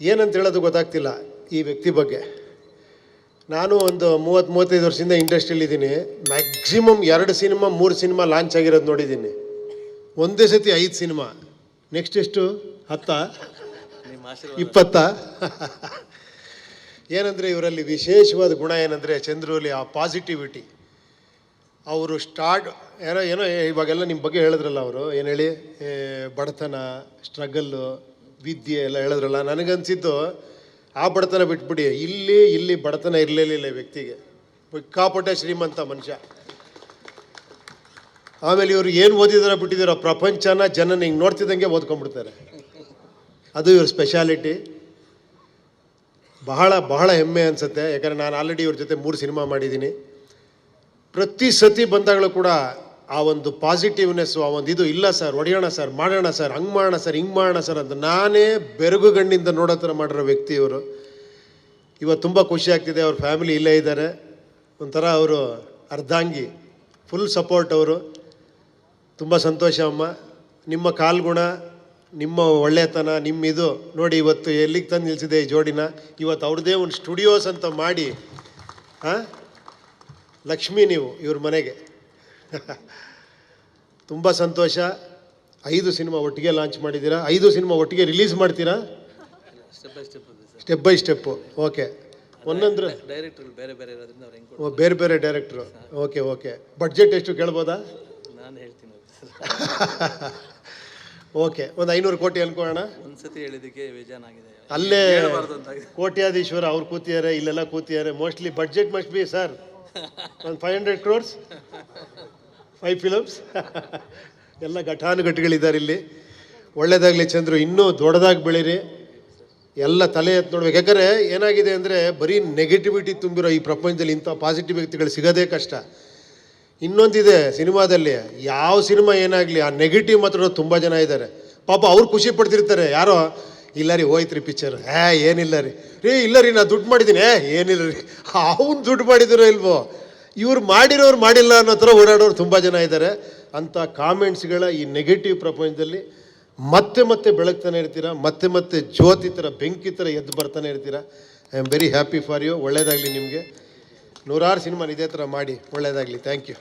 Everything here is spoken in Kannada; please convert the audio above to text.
ಏನಂತ ಹೇಳೋದು ಗೊತ್ತಾಗ್ತಿಲ್ಲ ಈ ವ್ಯಕ್ತಿ ಬಗ್ಗೆ. ನಾನು ಒಂದು ಮೂವತ್ತು, ಮೂವತ್ತೈದು ವರ್ಷದಿಂದ ಇಂಡಸ್ಟ್ರಿಯಲ್ಲಿದ್ದೀನಿ ಮ್ಯಾಕ್ಸಿಮಮ್ ಎರಡು ಸಿನಿಮಾ, ಮೂರು ಸಿನಿಮಾ ಲಾಂಚ್ ಆಗಿರೋದು ನೋಡಿದ್ದೀನಿ. ಒಂದೇ ಸತಿ ಐದು ಸಿನಿಮಾ. ನೆಕ್ಸ್ಟ್ ಎಷ್ಟು? ಹತ್ತ? ಇಪ್ಪತ್ತ? ಏನಂದರೆ ಇವರಲ್ಲಿ ವಿಶೇಷವಾದ ಗುಣ ಏನಂದರೆ ಚಂದ್ರೂಲಿ ಆ ಪಾಸಿಟಿವಿಟಿ ಅವರು ಸ್ಟಾರ್ಟ್, ಏನೋ ಏನೋ, ಇವಾಗೆಲ್ಲ ನಿಮ್ಮ ಬಗ್ಗೆ ಹೇಳಿದ್ರಲ್ಲ ಅವರು. ಏನು ಹೇಳಿ? ಬಡತನ ಸ್ಟ್ರಗಲ್ಲು ವಿದ್ಯೆ ಎಲ್ಲ ಹೇಳಿದ್ರಲ್ಲ, ನನಗನ್ಸಿದ್ದು ಆ ಬಡತನ ಬಿಟ್ಬಿಡಿ. ಇಲ್ಲಿ ಇಲ್ಲಿ ಬಡತನ ಇರಲಿಲ್ಲ ವ್ಯಕ್ತಿಗೆ. ಕಾಪಟ್ಟೆ ಶ್ರೀಮಂತ ಮನುಷ್ಯ. ಆಮೇಲೆ ಇವರು ಏನು ಓದಿದಾರೋ ಬಿಟ್ಟಿದ್ದೀರೋ ಪ್ರಪಂಚನ ಜನನ ಹಿಂಗೆ ನೋಡ್ತಿದ್ದಂಗೆ ಓದ್ಕೊಂಡ್ಬಿಡ್ತಾರೆ. ಅದು ಇವ್ರ ಸ್ಪೆಷಾಲಿಟಿ ಬಹಳ ಬಹಳ ಹೆಮ್ಮೆ ಅನಿಸುತ್ತೆ. ಯಾಕಂದರೆ ನಾನು ಆಲ್ರೆಡಿ ಇವ್ರ ಜೊತೆ ಮೂರು ಸಿನಿಮಾ ಮಾಡಿದ್ದೀನಿ. ಪ್ರತಿ ಸತಿ ಬಂದಾಗಲೂ ಕೂಡ ಆ ಒಂದು ಪಾಸಿಟಿವ್ನೆಸ್ಸು ಆ ಒಂದು ಇದು ಇಲ್ಲ ಸರ್ ಹೊಡೆಯೋಣ ಸರ್ ಮಾಡೋಣ ಸರ್ ಹಂಗೆ ಮಾಡೋಣ ಸರ್ ಹಿಂಗೆ ಮಾಡೋಣ ಸರ್ ಅಂತ ನಾನೇ ಬೆರಗು ಗಣ್ಣಿಂದ ನೋಡೋ ಥರ ಮಾಡಿರೋ ವ್ಯಕ್ತಿ ಇವರು. ಇವತ್ತು ತುಂಬ ಖುಷಿ ಆಗ್ತಿದೆ, ಅವ್ರ ಫ್ಯಾಮಿಲಿ ಇಲ್ಲೇ ಇದ್ದಾರೆ. ಒಂಥರ ಅವರು ಅರ್ಧಾಂಗಿ ಫುಲ್ ಸಪೋರ್ಟ್ ಅವರು. ತುಂಬ ಸಂತೋಷ ಅಮ್ಮ. ನಿಮ್ಮ ಕಾಲ್ಗುಣ, ನಿಮ್ಮ ಒಳ್ಳೆತನ ನಿಮ್ಮ ಇದು ನೋಡಿ, ಇವತ್ತು ಎಲ್ಲಿಗೆ ತಂದು ನಿಲ್ಸಿದೆ ಈ ಜೋಡಿನ? ಇವತ್ತು ಅವ್ರದ್ದೇ ಒಂದು ಸ್ಟುಡಿಯೋಸ್ ಅಂತ ಮಾಡಿ, ಹಾಂ? ಲಕ್ಷ್ಮಿ ನೀವು ಇವ್ರ ಮನೆಗೆ. ತುಂಬ ಸಂತೋಷ. ಐದು ಸಿನಿಮಾ ಒಟ್ಟಿಗೆ ಲಾಂಚ್ ಮಾಡಿದ್ದೀರಾ? ಐದು ಸಿನಿಮಾ ಒಟ್ಟಿಗೆ ರಿಲೀಸ್ ಮಾಡ್ತೀರಾ? Step by step sir. Step by step okay ಒಂದಂದ್ರೆ director ಬೇರೆ ಬೇರೆ ಇರೋದ್ರಿಂದ ಅವ್ರು ಹೆಂಗೆ ಓ ಬೇರೆ ಬೇರೆ ಡೈರೆಕ್ಟ್ರು ಓಕೆ ಓಕೆ ಬಡ್ಜೆಟ್ ಎಷ್ಟು ಕೇಳ್ಬೋದಾ? ನಾನು ಹೇಳ್ತೀನಿ ಓಕೆ ಒಂದು ಐನೂರು ಕೋಟಿ ಅನ್ಕೋಣ ಒಂದ್ಸತಿ ಹೇಳಿದ್ದಕ್ಕೆ ಬೇಜಾನಾಗಿದೆ ಅಲ್ಲೇ ಕೋಟ್ಯಾಧೀಶ್ವರ ಅವ್ರು ಕೂತಿದ್ದಾರೆ ಇಲ್ಲೆಲ್ಲ ಕೂತಿದ್ದಾರೆ. Mostly budget must be sir ಒಂದು five hundred crores five films ಎಲ್ಲ ಘಟಾನುಘಟಿಗಳಿದ್ದಾರೆ ಇಲ್ಲಿ. ಒಳ್ಳೇದಾಗಲಿ ಚಂದ್ರು, ಇನ್ನೂ ದೊಡ್ಡದಾಗಿ ಬೆಳೀರಿ. ಎಲ್ಲ ತಲೆ ಎತ್ತು ನೋಡ್ಬೇಕು. ಯಾಕಂದರೆ ಏನಾಗಿದೆ ಅಂದರೆ ಬರೀ ನೆಗೆಟಿವಿಟಿ ತುಂಬಿರೋ ಈ ಪ್ರಪಂಚದಲ್ಲಿ ಇಂಥ ಪಾಸಿಟಿವ್ ವ್ಯಕ್ತಿಗಳು ಸಿಗೋದೇ ಕಷ್ಟ. ಇನ್ನೊಂದಿದೆ ಸಿನಿಮಾದಲ್ಲಿ, ಯಾವ ಸಿನಿಮಾ ಏನಾಗಲಿ, ಆ ನೆಗೆಟಿವ್ ಮಾತ್ರ ತುಂಬ ಜನ ಇದ್ದಾರೆ. ಪಾಪ ಅವ್ರು ಖುಷಿ ಪಡ್ತಿರ್ತಾರೆ. ಯಾರೋ ಇಲ್ಲ ರೀ ಹೋಯ್ತು ರೀ ಪಿಕ್ಚರ್ ಏ, ಏನಿಲ್ಲ ರೀ. ರೀ, ಇಲ್ಲ ರೀ, ನಾ ದುಡ್ಡು ಮಾಡಿದ್ದೀನಿ. ಏ, ಏನಿಲ್ಲ ರೀ. ಅವ್ನು ದುಡ್ಡು ಮಾಡಿದಿರೋ ಇಲ್ವೋ? ಇವ್ರು ಮಾಡಿರೋರು ಮಾಡಿಲ್ಲ ಅನ್ನೋ ಥರ ಓಡಾಡೋರು ತುಂಬ ಜನ ಇದ್ದಾರೆ. ಅಂಥ ಕಾಮೆಂಟ್ಸ್ಗಳ ಈ ನೆಗೆಟಿವ್ ಪ್ರಪಂಚದಲ್ಲಿ ಮತ್ತೆ ಮತ್ತೆ ಬೆಳಗ್ತಾನೆ ಇರ್ತೀರಾ, ಮತ್ತೆ ಮತ್ತೆ ಜ್ಯೋತಿ ಥರ, ಬೆಂಕಿ ಥರ ಎದ್ದು ಬರ್ತಾನೆ ಇರ್ತೀರಾ. I am very happy for you ಒಳ್ಳೆಯದಾಗಲಿ ನಿಮಗೆ. ನೂರಾರು ಸಿನಿಮಾ ಇದೇ ಥರ ಮಾಡಿ. ಒಳ್ಳೆಯದಾಗಲಿ ಥ್ಯಾಂಕ್ ಯು